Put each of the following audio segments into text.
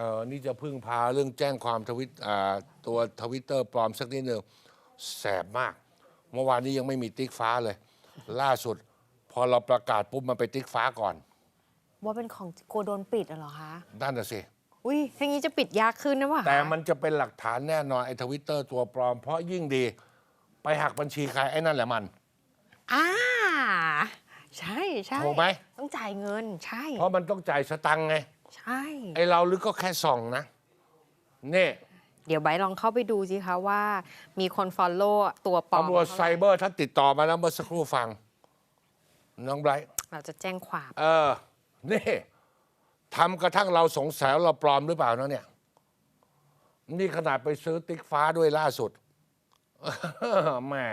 ออนี่จะพึ่งพาเรื่องแจ้งความทวิตอ่าตัวทวิตเตอร์ปลอมสักนิดหนึ่งแสบมาก เมื่อวานนี้ยังไม่มีติ๊กฟ้าเลย ล่าสุด พอเราประกาศปุ๊บมันไปติ๊กฟ้าก่อนว่าเป็นของกลัวโดนปิดอะเหรอคะ นั่นน่ะสิ อุ้ยอย่างนี้จะปิดยากขึ้นนะวะแต่มันจะเป็นหลักฐานแน่นอนไอ้ทวิตเตอร์ตัวปลอม เพราะยิ่งดี ไปหักบัญชีใครไอ้นั่นแหละมัน อ่า ใช่ใช่ถูกไหม ต้องจ่ายเงินใช่ เพราะมันต้องจ่ายสตังค์ไง ใช่ ไอ้เราลึกก็แค่ส่องนะนี่เดี๋ยวไบร์ทลองเข้าไปดูสิคะว่ามีคนฟอลโล่ตัวปลอมตำรวจไซเบอร์ถ้าติดต่อมาแล้วเมื่อสักครู่ฟัง น้องไบรท์เราจะแจ้งความเออ นี่ทำกระทั่งเราสงสัยว่าเราปลอมหรือเปล่านะเนี่ย นี่ขนาดไปซื้อติ๊กฟ้าด้วยล่าสุดแหม่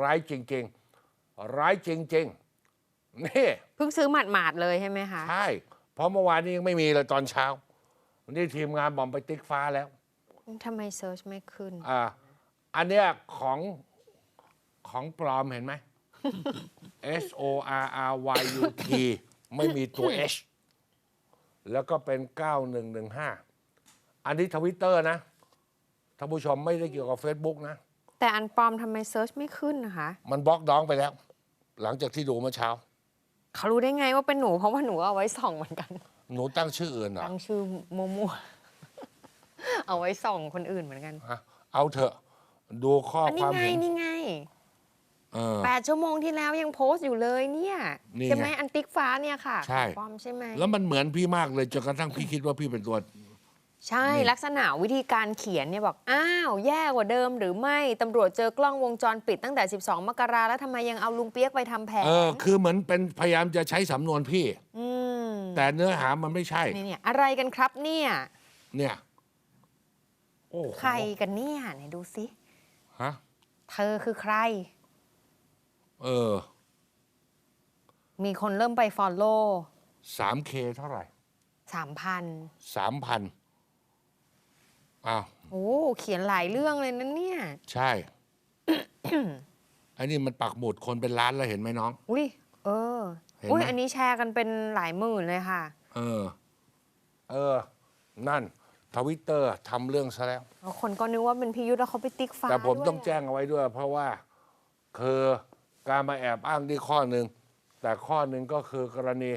ร้ายจริง ๆ ร้ายจริง ๆ นี่เพิ่งซื้อหมาดๆเลยใช่ไหมคะ ใช่ เพราะเมื่อวานนี้ยังไม่มีเลยตอนเช้านี่ทีมงานบอมไปติ๊กฟ้าแล้วทำไมเซิร์ชไม่ขึ้น อ่าอันเนี้ยของของปลอมเห็นไหม S O R R Y U T ไม่มีตัว H แล้วก็เป็น 9115 อันนี้ทวิตเตอร์นะท่านผู้ชมไม่ได้เกี่ยวกับ Facebook นะ แต่อันปลอมทำไมเซิร์ชไม่ขึ้นนะคะ มันบล็อกน้องไปแล้ว หลังจากที่ดูเมื่อเช้า เขารู้ได้ไงว่าเป็นหนูเพราะว่าหนูเอาไว้ส่องเหมือนกัน หนูตั้งชื่ออื่นเหรอตั้งชื่อมั่วๆเอาไว้ส่องคนอื่นเหมือนกัน ฮะเอาเถอะ ดูข้ออันคนี้วามไงเห็นนี่ไงเออ แปดชั่วโมงที่แล้วยังโพสต์อยู่เลยเนี่ยนี่ใช่ไหมไงอันติ๊กฟ้าเนี่ยค่ะใช่ ปลอมใช่ไหมแล้วมันเหมือนพี่มากเลยจนกระทั่งพี่คิดว่าพี่เป็นตัว ใช่นี่ลักษณะวิธีการเขียนเนี่ยบอกอ้าวแย่กว่าเดิมหรือไม่ตำรวจเจอกล้องวงจรปิดตั้งแต่ 12 มกราแล้วทำไมยังเอาลุงเปียกไปทำแผนเออ คือเหมือนเป็นพยายามจะใช้สำนวนพี่ อืมแต่เนื้อหามันไม่ใช่ นี่เนี่ยอะไรกันครับเนี่ยเนี่ยโอ้โหใครกันเนี่ยไหนดูสิฮะเธอคือใคร เออมีคนเริ่มไปฟอลโล่สามเคเท่าไหร่สามพันสามพัน อ้าวโอ้เขียนหลายเรื่องเลยนะเนี่ย ใช่ไอ้นี่มันปักหมุดคนเป็นล้านแล้วเห็นไหมน้อง อุ้ยเออเห็นไหม อุ้ยอันนี้แชร์กันเป็นหลายหมื่นเลยค่ะ เออ เออ นั่นทวิตเตอร์ทำเรื่องซะแล้ว แล้วคนก็นึกว่าเป็นพี่ยุทธแล้วเขาไปติ๊กฟ้าแต่ผมด้วยต้องแจ้งเอาไว้ด้วย เพราะว่าคือการมาแอบอ้างที่ข้อหนึ่ง แต่ข้อหนึ่งก็คือกรณี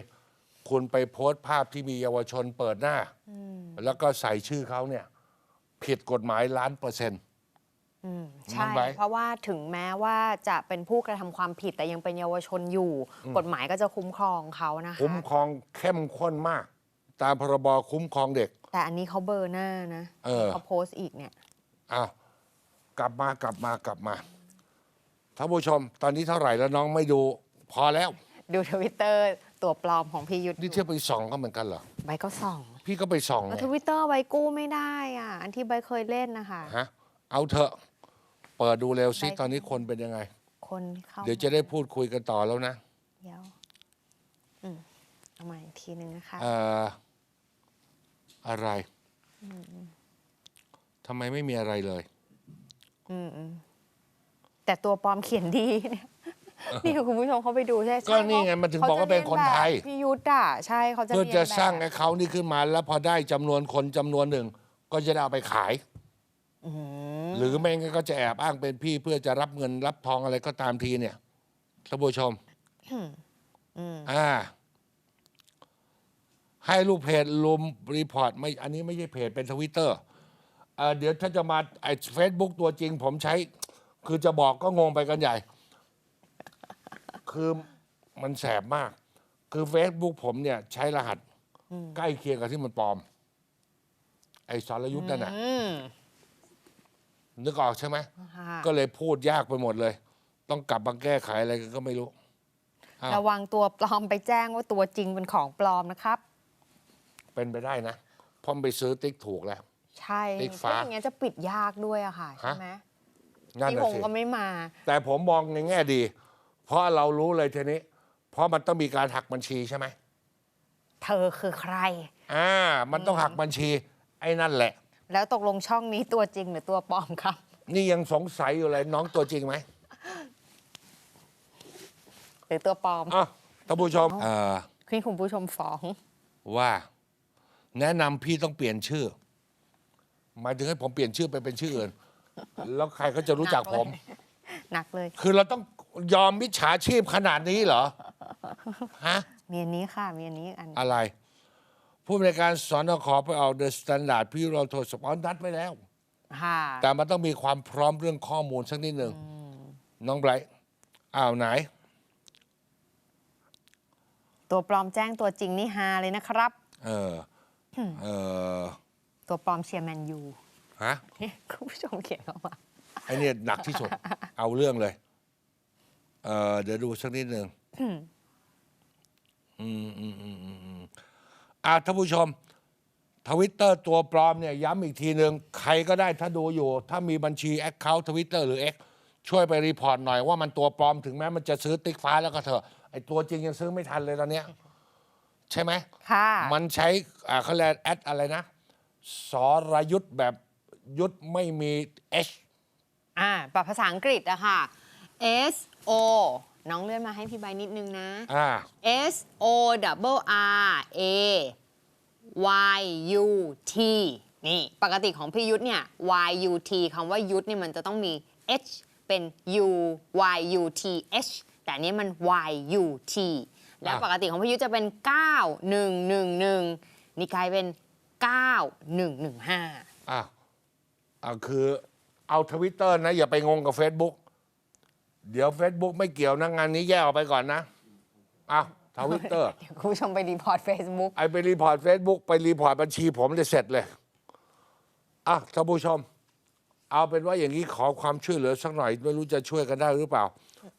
คุณไปโพสต์ภาพที่มีเยาวชนเปิดหน้า แล้วก็ใส่ชื่อเขาเนี่ย ผิดกฎหมายล้านเปอร์เซ็นต์อืมน้อใช่งไบร์ทเพราะว่าถึงแม้ว่าจะเป็นผู้กระทำความผิดแต่ยังเป็นเยาวชนอยู่ กฎหมายก็จะคุ้มครองเขานะคะคุ้มครองเข้มข้นมาก ตามพรบคุ้มครองเด็ก แต่อันนี้เขาเบอร์หน้านะเออเขาโพสต์อีกเนี่ยอ้าวกลับมากลับมากลับมาท่านผู้ชม ตอนนี้เท่าไหร่แล้วน้องไม่ดูพอแล้ว ดูทวิตเตอร์ตัวปลอมของพี่ยุทธนี่เที่ยวไปส่องก็เหมือนกันเหรอใบก็ส่องพี่ก็ไปส่องแล้วไงทวิตเตอร์ใบกู้ไม่ได้อะ อันที่ใบเคยเล่นนะคะ ฮะเอาเถอะเปิดดูเร็วซิไปตอนนี้คนเป็นยังไง คนเข้าเดี๋ยวจะได้พูดคุยกันต่อแล้วนะเดี๋ยวอืมเอาใหม่อีกทีหนึ่งนะคะ เอ่ออะไรทำไมไม่มีอะไรเลย อืมอืมแต่ตัวปลอมเขียนดีเนี่ย นี่คุณผู้ชมเขาไปดูใช่ใช่ก็นี่ไงมันถึงบอกว่าเป็นคนไทยขาจะเรีนแบบพี่ยุทธอะใช่เขาจะเพื่อรียนจะแบบสร้างไอ้เขานี่ขึ้นมาแล้วพอได้จำนวนคนจำนวนหนึ่ง ก็จะได้เอาไปขายอืมหรือไม่งั้นก็จะแอบอ้างเป็นพี่เพื่อจะรับเงินรับทองอะไรก็ตามทีเนี่ยท่านผู้ชมอืมอ่า ให้ลูกเพจลุมรีพอร์ตไม่อันนี้ไม่ใช่เพจเป็นทวิตเตอร์เดี๋ยวถ้าจะมาไอ้เฟซบุ๊กตัวจริง ผมใช้ คือจะบอกก็งงไปกันใหญ่ คือมันแสบมาก คือ Facebook ผมเนี่ย ใช้รหัส ใกล้เคียงกับที่มันปลอม ไอ้สรยุทธ์นั่นน่ะอืมนึกออกใช่ไหม ค่ะก็เลยพูดยากไปหมดเลย ต้องกลับมาแก้ไขอะไรกันก็ไม่รู้อ้าวระวังตัวปลอมไปแจ้งว่าตัวจริงเป็นของปลอมนะครับ เป็นไปได้นะเพราะมันไปซื้อติ๊กถูกแล้ว ใช่ติ๊กฟ้าถ้าอย่างเงี้ยจะปิดยากด้วยอะค่ะ ใช่ไหมนั่นพี่น่ะหงสิ ก็ไม่มา แต่ผมมองในแง่ดี เพราะเรารู้เลยทีนี้ เพราะมันต้องมีการหักบัญชีใช่ไหมเธอคือใคร อ่า มันต้องหักบัญชี ไอ้นั่นแหละ แล้วตกลงช่องนี้ตัวจริงหรือตัวปลอมครับ นี่ยังสงสัยอยู่เลยน้องตัวจริงไหมหรือตัวปลอมอะท่านผู้ชมเอ่อที่คุณผู้ชมฟ้อง ว่าแนะนำพี่ต้องเปลี่ยนชื่อ หมายถึงให้ผมเปลี่ยนชื่อไปเป็นชื่ออื่น แล้วใครเขาจะรู้จักผม หนักเลย คือเราต้อง ยอมมิจฉาชีพขนาดนี้เหรอฮะมีอันนี้ค่ะมีอันนี้อีกอันอะไร ผู้บริการสอนขอไปออกเดอะสแตนดาร์ดพี่เราโทรสปอนนัดไว้แล้ว ค่ะ แต่มันต้องมีความพร้อมเรื่องข้อมูลสักนิดหนึ่งน้องไบรท์อ้าวไหน ตัวปลอมแจ้งตัวจริงนี่ฮาเลยนะครับ เออ เออ ตัวปลอมเชียร์แมนยูฮะเนี่ยคุณผู้ชมเขียนเข้ามา ไอเนี่ยหนักที่สุด เอาเรื่องเลย เออเดี๋ยวดูสักนิดหนึ่งอืมอืมอืมอืมอืมอะท่านผู้ชมทวิตเตอร์ตัวปลอมเนี่ยย้ำอีกทีหนึ่งใครก็ได้ถ้าดูอยู่ ถ้ามีบัญชีแอคเคาท์ทวิตเตอร์หรือ X ช่วยไปรีพอร์ตหน่อยว่ามันตัวปลอมถึงแม้มันจะซื้อติ๊กฟ้าแล้วก็เถอะไอตัวจริงยังซื้อไม่ทันเลยตอนเนี้ยใช่ไหม ค่ะ มันใช้อ่าเขาเรียกแอดอะไรนะสรยุทธแบบยุทธไม่มี H อ่าปรับภาษาอังกฤษอะค่ะ S O น้องเลื่อนมาให้พี่ใบนิดนึงนะ อ่า S O double R A Y U T นี่ปกติของพี่ยุทธเนี่ย Y U T คำว่ายุทธเนี่ยมันจะต้องมี H เป็น U Y U T H แต่อันนี้มัน Y U T แล้วอะปกติของพี่ยุทธจะเป็น 9 1 1 1 นี่กลายเป็น 9 1 1 5 อะอะคือเอาทวิตเตอร์นะ อย่าไปงงกับ Facebook เดี๋ยว Facebook ไม่เกี่ยวนะงานนี้แยกออกไปก่อนนะอะทวิตเตอร์เดี๋ยวคุณผู้ชมไปรีพอร์ต Facebook ไอไปรีพอร์ต Facebook ไปรีพอร์ตบัญชีผมเลยเสร็จเลยอะท่านผู้ชม เอาเป็นว่าอย่างนี้ขอความช่วยเหลือสักหน่อย ไม่รู้จะช่วยกันได้หรือเปล่า